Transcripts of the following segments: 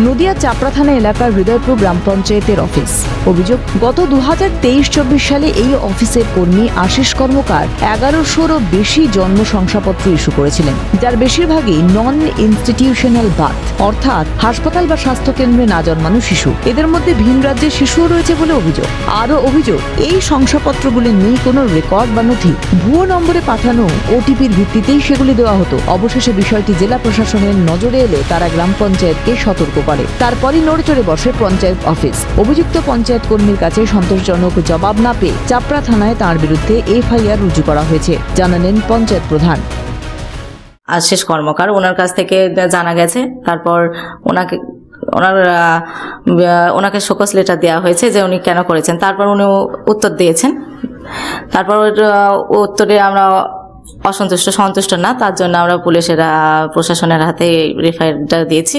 নদিয়া চাপড়া থানা এলাকার হৃদয়পুর গ্রাম পঞ্চায়েতের অফিস। অভিযোগ, গত দু হাজার তেইশ চব্বিশ সালে এই অফিসের কর্মী আশিস কর্মকার এগারোশোরও বেশি জন্ম শংসাপত্র ইস্যু করেছিলেন, যার বেশিরভাগই নন ইনস্টিটিউশনাল বার্থ অর্থাৎ হাসপাতাল বা স্বাস্থ্যকেন্দ্রে না জন্মানো শিশু। এদের মধ্যে ভিন রাজ্যের শিশুও রয়েছে বলে অভিযোগ। আরও অভিযোগ, এই শংসাপত্রগুলি নেই কোনো রেকর্ড বা নথি। ভুয়ো নম্বরে পাঠানো ওটিপির ভিত্তিতেই সেগুলি দেওয়া হতো। অবশেষে বিষয়টি জেলা প্রশাসনের নজরে এলে তারা গ্রাম পঞ্চায়েতকে সতর্ক করে। তারপরই নড়চড়ে বসে পঞ্চায়েত অফিস। অভিযুক্ত পঞ্চায়েত কর্মীর কাছে সন্তোষজনক জবাব না পেয়ে চাপড়া থানায় তার বিরুদ্ধে এফআইআর রুজু করা হয়েছে, জানালেন পঞ্চায়েত প্রধান। আশিস কর্মকার। ওনার কাছ থেকে জানা গেছে, তারপর ওনাকে ওনার ওনাকে শোকস লেটার দেওয়া হয়েছে যে উনি কেন করেছেন। তারপর উনি উত্তর দিয়েছেন। তারপর উত্তরে আমরা অসন্তুষ্ট, সন্তুষ্ট না। তার জন্য আমরা পুলিশের, প্রশাসনের হাতে রেফাইয়ারটা দিয়েছি।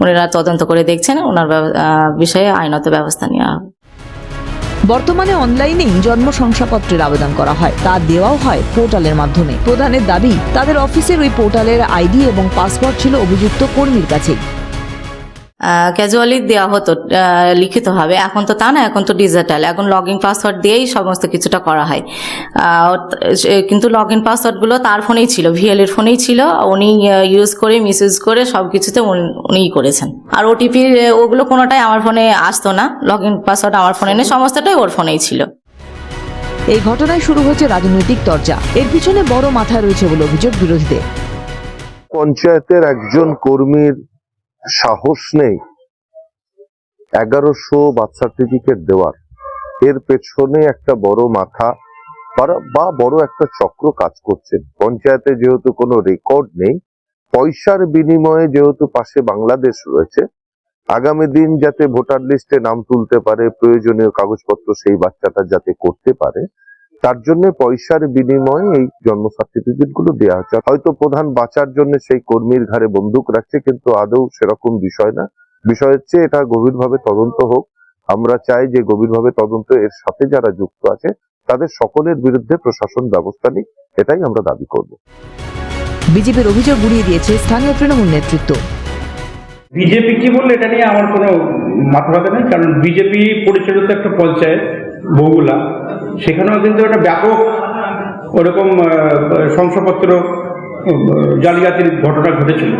ওনারা তদন্ত করে দেখছেন, ওনার বিষয়ে আইনত ব্যবস্থা নেওয়া হবে। বর্তমানে অনলাইনেই জন্ম শংসাপত্রের আবেদন করা হয়। তা দেওয়াও হয় পোর্টালের মাধ্যমে। প্রধানের দাবি, তাদের অফিসের ওই পোর্টালের আইডি এবং পাসওয়ার্ড ছিল অভিযুক্ত কর্মীর কাছেই। ক্যাজুয়ালি দেওয়া হতো আহ, লিখিত হবে এখন তো তা না এখন তো ডিজিটাল এখন লগ ইন পাসওয়ার্ড দিয়েই সমস্ত কিছুটা করা হয়। কিন্তু লগ ইন পাসওয়ার্ডগুলো তার ফোনেই ছিল ভিএল এর ফোনেই ছিল। উনি ইউজ করে মিস ইউজ করে সব কিছুতে উনি- উনিই করেছেন। আর ওটিপি ওগুলো কোনোটাই আমার ফোনে আসতো না। লগ ইন পাসওয়ার্ড আমার ফোনে নেই সমস্তটাই ওর ফোনেই ছিল। এই ঘটনায় শুরু হয়েছে রাজনৈতিক চর্চা এর পিছনে বড় মাথা রয়েছে বলে অভিযোগ বিরোধীদের। পঞ্চায়েতের একজন কর্মীর সাহস নেই। এগারোশো বার্থ সার্টিফিকেট দেওয়ার। এর পেছনে একটা বড় মাথা বা- বড় একটা চক্র কাজ করছেন পঞ্চায়েতে যেহেতু কোনো রেকর্ড নেই, পয়সার বিনিময়ে যেহেতু পাশে বাংলাদেশ রয়েছে, আগামী দিন যাতে ভোটার লিস্টে নাম তুলতে পারে, প্রয়োজনীয় কাগজপত্র সেই বাচ্চাটা যাতে করতে পারে তার জন্য পয়সার বিনিময়ে এই জন্ম সার্টিফিকেটগুলো দেওয়া হচ্ছে। হয়তো প্রধান বাঁচার জন্য সেই কর্মীর ঘাড়ে বন্দুক রাখছে কিন্তু আদৌ সেরকম বিষয় না। বিষয় হচ্ছে এটা গভীরভাবে তদন্ত হোক। আমরা চাই যে গভীরভাবে তদন্ত এর সাথে যারা যুক্ত আছে তাদের সকলের বিরুদ্ধে প্রশাসন ব্যবস্থা নিক এটাই আমরা দাবি করব। বিজেপির অভিযোগ গুড়িয়ে দিয়েছে স্থানীয় তৃণমূল নেতৃত্ব। বিজেপি কি বললে এটা নিয়ে আমার কোনো মাথা ব্যথা নেই কারণ বিজেপি পরিচালিত একটা পঞ্চায়েত বগুলা। সেখানেও কিন্তু একটা ব্যাপক ওরকম শংসাপত্র জালিয়াতির ঘটনা ঘটেছিল।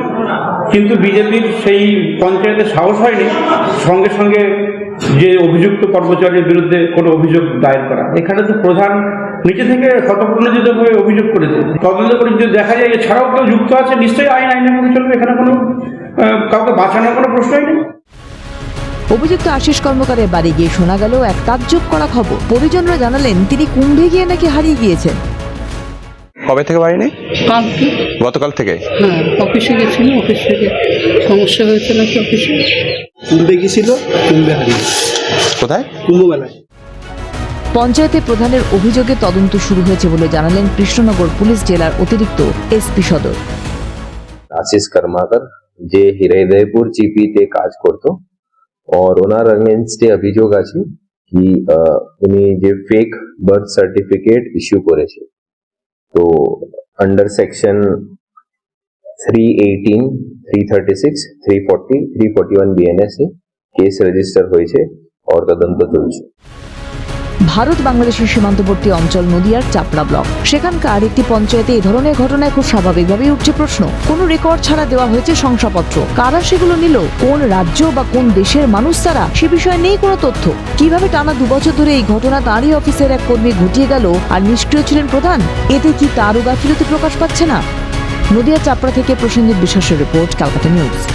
কিন্তু বিজেপির সেই পঞ্চায়েতে সাহস হয়নি, সঙ্গে সঙ্গে যে অভিযুক্ত কর্মচারীর বিরুদ্ধে কোনো অভিযোগ দায়ের করা। এখানে তো প্রধান নিচে থেকে শতপ্রণোদিতভাবে অভিযোগ করেছে। তদন্ত করে যদি দেখা যায়, এছাড়াও কেউ যুক্ত আছে, নিশ্চয়ই আইন আইনের মধ্যে চলবে। এখানে কোনো কাউকে বাঁচানোর কোনো প্রশ্নই নেই। অভিযুক্ত আশিস কর্মকারের বাড়ি গিয়ে শোনা গেল এক তাজ্জব করা খবর। পরিজনরা জানালেন তিনি কুম্ভে গিয়ে নাকি হারিয়ে গিয়েছেন। কবে থেকে বাড়ি নেই? কালকে। গতকাল থেকে? হ্যাঁ অফিসে গেছিল অফিস থেকে সমস্যা হয়েছে নাকি অফিসে? কুম্ভে গেছিল কুম্ভে হারিয়ে কোথায়? কুম্ভমেলায়। পঞ্চায়েতের প্রধানের অভিযোগে তদন্ত শুরু হয়েছে বলে জানালেন কৃষ্ণনগর পুলিশ জেলার অতিরিক্ত এসপি সদর। আশিস কর্মাকর যে হৃদয়পুর জিপিতে কাজ করতো আর ওনার অগেনস্টে অভিযোগ আছে কি আহ, উনি যে ফেক বার্থ সার্টিফিকেট ইস্যু করেছে তো under section three eighteen three thirty six three forty three forty one BNS এ কেস রেজিস্টার হয়েছে আর তদন্ত চলছে ভারত বাংলাদেশের সীমান্তবর্তী অঞ্চল নদিয়ার চাপড়া ব্লক। সেখানকার একটি পঞ্চায়েতে এই ধরনের ঘটনায় খুব স্বাভাবিকভাবেই উঠছে প্রশ্ন। কোনো রেকর্ড ছাড়া দেওয়া হয়েছে শংসাপত্র। কারা সেগুলো নিল? কোন রাজ্য বা কোন দেশের মানুষ তারা? সে বিষয়ে নেই কোনো তথ্য। কীভাবে টানা দুবছর ধরে এই ঘটনা তাঁরই অফিসের এক কর্মী ঘটিয়ে গেল আর নিষ্ক্রিয় ছিলেন প্রধান? এতে কি তারও গাফিলতি প্রকাশ পাচ্ছে না? নদিয়া চাপড়া থেকে প্রসেনজিৎ বিশ্বাসের রিপোর্ট, ক্যালকাটা নিউজ।